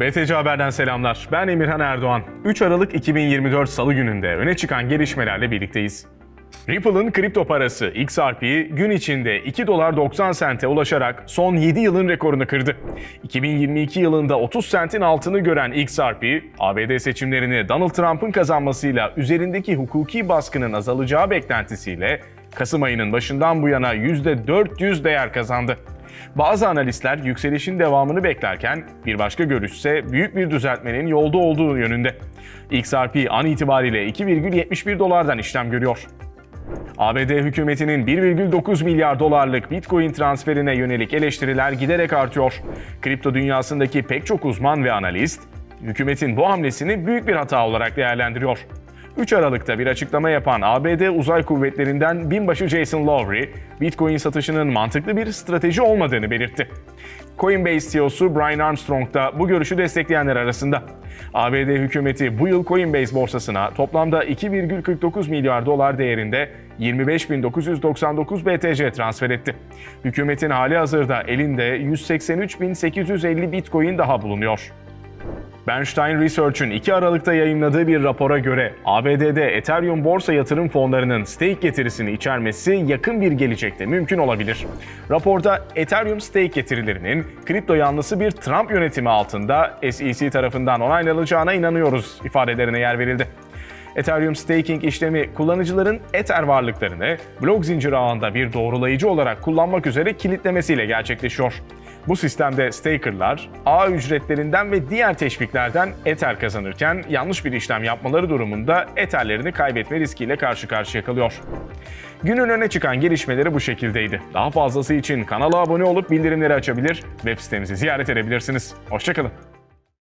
BTC Haber'den selamlar. Ben Emirhan Erdoğan. 3 Aralık 2024 Salı gününde öne çıkan gelişmelerle birlikteyiz. Ripple'ın kripto parası XRP gün içinde 2 dolar 90 sente ulaşarak son 7 yılın rekorunu kırdı. 2022 yılında 30 sentin altını gören XRP, ABD seçimlerini Donald Trump'ın kazanmasıyla üzerindeki hukuki baskının azalacağı beklentisiyle Kasım ayının başından bu yana %400 değer kazandı. Bazı analistler yükselişin devamını beklerken bir başka görüşse büyük bir düzeltmenin yolda olduğu yönünde. XRP an itibariyle 2,71 dolardan işlem görüyor. ABD hükümetinin 1,9 milyar dolarlık Bitcoin transferine yönelik eleştiriler giderek artıyor. Kripto dünyasındaki pek çok uzman ve analist, hükümetin bu hamlesini büyük bir hata olarak değerlendiriyor. 3 Aralık'ta bir açıklama yapan ABD Uzay Kuvvetleri'nden binbaşı Jason Lowry, Bitcoin satışının mantıklı bir strateji olmadığını belirtti. Coinbase CEO'su Brian Armstrong da bu görüşü destekleyenler arasında. ABD hükümeti bu yıl Coinbase borsasına toplamda 2,49 milyar dolar değerinde 25.999 BTC transfer etti. Hükümetin hali hazırda elinde 183.850 Bitcoin daha bulunuyor. Bernstein Research'ün 2 Aralık'ta yayınladığı bir rapora göre ABD'de Ethereum borsa yatırım fonlarının stake getirisini içermesi yakın bir gelecekte mümkün olabilir. Raporda Ethereum stake getirilerinin kripto yanlısı bir Trump yönetimi altında SEC tarafından onaylanacağına inanıyoruz ifadelerine yer verildi. Ethereum staking işlemi kullanıcıların Ether varlıklarını blok zinciri ağında bir doğrulayıcı olarak kullanmak üzere kilitlemesiyle gerçekleşiyor. Bu sistemde stakerlar ağ ücretlerinden ve diğer teşviklerden Ether kazanırken yanlış bir işlem yapmaları durumunda Ether'lerini kaybetme riskiyle karşı karşıya kalıyor. Günün öne çıkan gelişmeleri bu şekildeydi. Daha fazlası için kanala abone olup bildirimleri açabilir, web sitemizi ziyaret edebilirsiniz. Hoşçakalın.